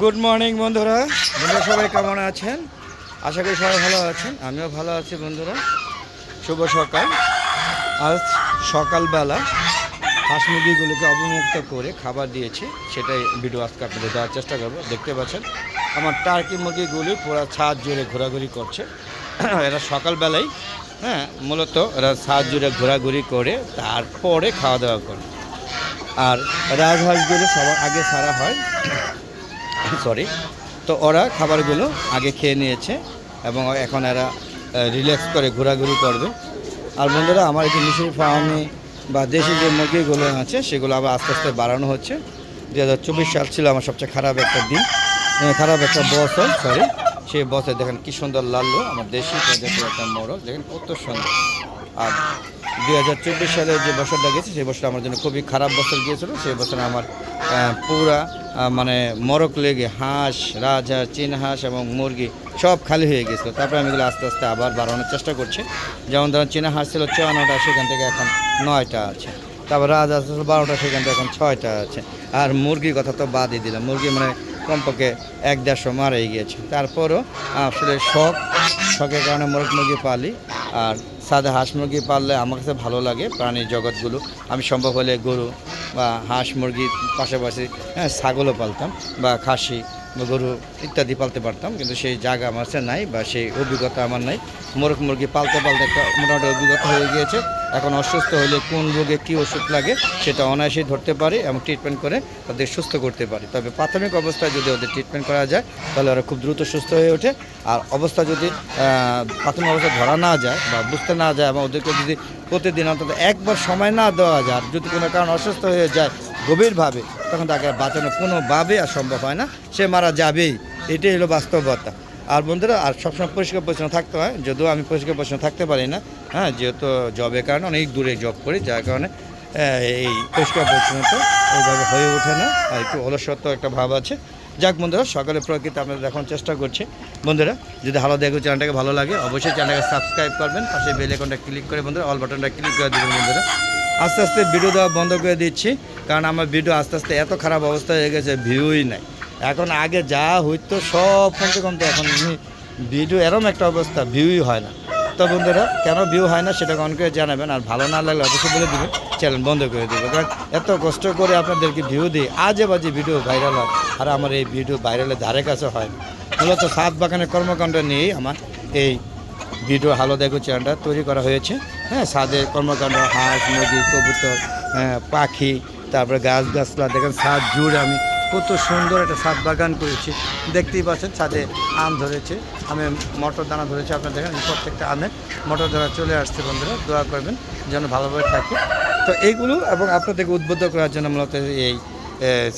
Good morning বন্ধুরা। বন্ধুরা সবাই কেমন আছেন? আশা করি সবাই ভালো আছেন। আমিও ভালো আছি, বন্ধুরা। শুভ সকাল। আজ সকালবেলা হাঁস মুরগিগুলোকে অবমুক্ত করে খাবার দিয়েছি। সেটাই ভিডিও আজকে আপনাদের দেওয়ার চেষ্টা করব। দেখতে পাচ্ছেন, আমার টার্কি মুরগিগুলি পুরো ছাদ জুড়ে ঘোরাঘুরি করছে। এরা সকালবেলায় হ্যাঁ মূলত এরা ছাদ জুড়ে ঘোরাঘুরি করে তারপরে খাওয়া দাওয়া করে। আর রাজহাঁসগুলো সবার আগে সারা হয়। সরি। তো ওরা খাবারগুলো আগে খেয়ে নিয়েছে এবং এখন এরা রিল্যাক্স করে, ঘোরাঘুরি করবে। আর বন্ধুরা, আমার যে মিশরি ফার্মে বা দেশি যে মুরগিগুলো আছে, সেগুলো আবার আস্তে আস্তে বাড়ানো হচ্ছে। দু হাজার চব্বিশ সাল ছিল আমার সবচেয়ে খারাপ একটা দিন। খারাপ একটা বছর সরি সেই বছর দেখেন কি সুন্দর লাল্লো, আমার দেশি প্রজাতির একটা মোড়ল দেখেন কত সুন্দর। আর দুই হাজার চব্বিশ সালে যে বছরটা গেছে, সেই বছরটা আমার জন্য খুবই খারাপ বছর গিয়েছিল। সেই বছর আমার পুরা মানে মরক লেগে হাঁস, রাজহাঁস চীন হাঁস এবং মুরগি সব খালি হয়ে গেছিল। তারপরে আমি এগুলো আস্তে আস্তে আবার বাড়ানোর চেষ্টা করছি। যেমন ধরেন চীনা হাঁস ছিল চুয়ান্নটা, সেখান থেকে এখন নয়টা আছে। তারপর রাজহাঁস ছিল বারোটা, সেখান থেকে এখন ছয়টা আছে। আর মুরগির কথা তো বাদই দিলাম। মুরগি মানে কমপক্ষে এক দেড়শো মারাই গিয়েছে। তারপরও আসলে শখ, শখের কারণে মোরগ মুরগি পালি। আর সাদা হাঁস মুরগি পাললে আমার কাছে ভালো লাগে, প্রাণী জগৎগুলো। আমি সম্ভব হলে গরু বা হাঁস মুরগির পাশাপাশি হ্যাঁ ছাগলও পালতাম বা খাসি। গরু ইত্যাদি পালতে পারতাম, কিন্তু সেই জায়গা আমার কাছে নাই বা সেই অভিজ্ঞতা আমার নাই। মোরগ মুরগি পালতে পালতে একটা মোটামুটি অভিজ্ঞতা হয়ে গিয়েছে। এখন অসুস্থ হলে কোন রোগে কী ওষুধ লাগে সেটা অনায়াসেই ধরতে পারি এবং ট্রিটমেন্ট করে তাদের সুস্থ করতে পারি। তবে প্রাথমিক অবস্থায় যদি ওদের ট্রিটমেন্ট করা যায়, তাহলে ওরা খুব দ্রুত সুস্থ হয়ে ওঠে। আর অবস্থা যদি প্রাথমিক অবস্থা ধরা না যায় বা বুঝতে না যায় এবং ওদেরকে যদি প্রতিদিন অন্তত একবার সময় না দেওয়া যায় যদি কোনো কারণ অসুস্থ হয়ে যায় গভীরভাবে তখন তাকে বাঁচানো কোনোভাবে আর সম্ভব হয় না। সে মারা যাবেই। এটাই হলো বাস্তবতা। আর বন্ধুরা, আর সবসময় পরিষ্কার পরিচ্ছন্ন থাকতে হয়। যদিও আমি পরিষ্কার পরিচ্ছন্ন থাকতে পারি না হ্যাঁ যেহেতু জবের কারণে অনেক দূরে জব করি, যার কারণে এই পরিষ্কার পরিচ্ছন্নতা ওইভাবে হয়ে ওঠে না। আর একটু অলসত্ব একটা ভাব আছে। যাক বন্ধুরা সকালে প্রকৃতি আপনাদের দেখানোর চেষ্টা করছি। বন্ধুরা, যদি ভালো দেখো চ্যানেলটাকে ভালো লাগে, অবশ্যই চ্যানেলটাকে সাবস্ক্রাইব করবেন। পাশে বেল আইকনটা ক্লিক করে বন্ধুরা অল বাটনটা ক্লিক করে দেবেন বন্ধুরা। আস্তে আস্তে ভিডিও দেওয়া বন্ধ করে দিচ্ছি, কারণ আমার ভিডিও আস্তে আস্তে এত খারাপ অবস্থা হয়ে গেছে ভিউই নাই। এখন আগে যা হইতো সব কমতে কমতে এখন ভিডিও এরম একটা অবস্থা ভিউই হয় না। তো বন্ধুরা, কেন ভিউ হয় না সেটা কমেন্ট করে জানাবেন, আর ভালো না লাগলে অবশ্যই বলে দেবেন চ্যানেল বন্ধ করে দেবে কারণ এত কষ্ট করে আপনাদেরকে ভিউ দিই আজে বাজে ভিডিও ভাইরাল হয়, আর আমার এই ভিডিও ভাইরালের ধারে কাছে হয় না। মূলত সাত বাগানের কর্মকাণ্ড নিয়েই আমার এই ভিডিও হালো দেখো চ্যানেলটা তৈরি করা হয়েছে। হ্যাঁ ছাদের কর্মকাণ্ড হাঁস মুরগি কবুতর হ্যাঁ, পাখি তারপরে গাছ গাছলা দেখেন ছাদ জুড়ে আমি কত সুন্দর একটা ছাদ বাগান করেছি। দেখতেই পাচ্ছেন ছাদে আম ধরেছে আমি মটর দানা ধরেছি আপনার দেখেন প্রত্যেকটা আমে মটর দানা চলে আসছে বন্ধুরা দোয়া করবেন যেন ভালোভাবে থাকে। তো এইগুলো এবং আপনাদেরকে উদ্বুদ্ধ করার জন্য মূলত এই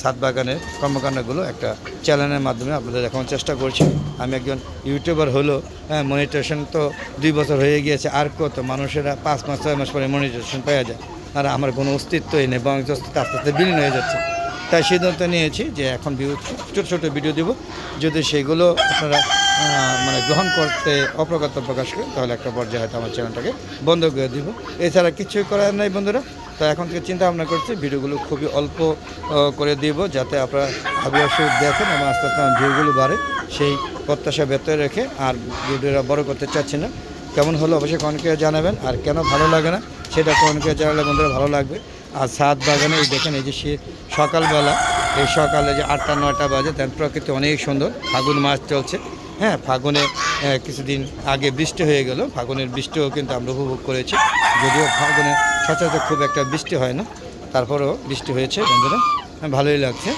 ছাদ বাগানের কর্মকাণ্ডগুলো একটা চ্যানেলের মাধ্যমে আপনাদের দেখানোর চেষ্টা করছি। আমি একজন ইউটিউবার হলো হ্যাঁ মনিটেশন তো দুই বছর হয়ে গিয়েছে, আর কত মানুষেরা পাঁচ মাস, ছয় মাস পরে মনিটেশন পাওয়া যায়। আর আমার কোনো অস্তিত্বই নেই, বরং অস্তিত্ব আস্তে আস্তে বিলীন হয়ে যাচ্ছে। তাই সিদ্ধান্ত নিয়েছি যে এখন ছোটো ছোটো ভিডিও দেবো। যদি সেগুলো আপনারা মানে গ্রহণ করতে অপ্রকাত্য প্রকাশ করেন তাহলে একটা পর্যায়ে হয়তো আমার চ্যানেলটাকে বন্ধ করে দিব। এছাড়া কিছুই করার নাই বন্ধুরা। তো এখন থেকে চিন্তা ভাবনা করছি, ভিডিওগুলো খুবই অল্প করে দিব যাতে আপনারা অবশ্যই দেখেন এবং আস্তে আস্তে ভিউগুলো বাড়ে, সেই প্রত্যাশা ব্যর্থ রেখে আর ভিডিওটা বড় করতে চাচ্ছি না। কেমন হলো অবশ্যই কনকে জানাবেন, আর কেন ভালো লাগে না সেটা কনকে জানালে বন্ধুরা ভালো লাগবে। আর সাত বাগানে এই দেখেন এই যে সে সকালবেলা, এই সকালে যে আটটা, নয়টা বাজে তার প্রকৃতি অনেক সুন্দর, ফাগুন মাস চলছে। হ্যাঁ ফাগুনে কিছুদিন আগে বৃষ্টি হয়ে গেল। ফাগুনের বৃষ্টিও কিন্তু আমরা উপভোগ করেছি। যদিও ফাগুনে সচরাচর খুব একটা বৃষ্টি হয় না তারপরেও বৃষ্টি হয়েছে বন্ধুরা। হ্যাঁ, ভালোই লাগছে।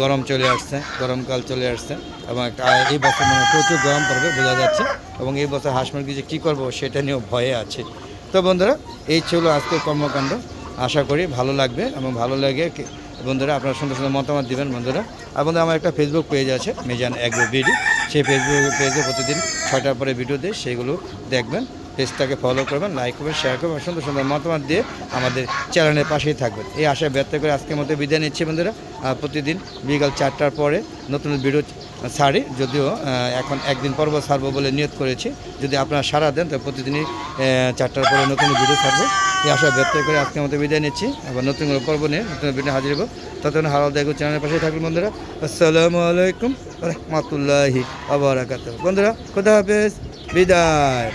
গরম চলে আসছে গরমকাল চলে আসছে এবং একটা এই বছর মানে প্রচুর গরম পড়বে বোঝা যাচ্ছে। এবং এই বছর হাঁস মুরগি যে কী করব সেটা নিয়েও ভয়ে আছে। তো বন্ধুরা এই ছিল আজকের কর্মকাণ্ড। আশা করি ভালো লাগবে এবং ভালো লাগে বন্ধুরা আপনারা সুন্দর সুন্দর মতামত দিবেন বন্ধুরা। আর বন্ধুরা আমার একটা ফেসবুক পেজ আছে মেজান অ্যাগ্রো বিডি সেই ফেসবুক পেজে প্রতিদিন ছয়টার পরে ভিডিও দিই সেগুলো দেখবেন। পেজটাকে ফলো করবেন লাইক করবেন শেয়ার করবেন সুন্দর সুন্দর মতামত দিয়ে আমাদের চ্যানেলের পাশেই থাকবেন। এই আশায় ব্যর্থ করে আজকের মতো বিদায় নিচ্ছি বন্ধুরা। প্রতিদিন বিকাল চারটার পরে নতুন ভিডিও ছাড়ি, যদিও এখন একদিন পর্ব ছাড়বো বলে নিয়ত করেছি। যদি আপনারা সারা দেন, তো প্রতিদিনই চারটার পরে নতুন ভিডিও ছাড়বো। এই আশায় ব্যর্থ করে আজকের মতো বিদায় নিচ্ছি। আবার নতুন পর্ব নিয়ে নতুন ভিডিও হাজির হব। ততক্ষণ হালাল দেখো চ্যানেলের পাশেই থাকবেন বন্ধুরা। আসসালামু আলাইকুম রহমতুল্লাহি আবরাকাত বন্ধুরা, খুদা হাফেজ, বিদায়।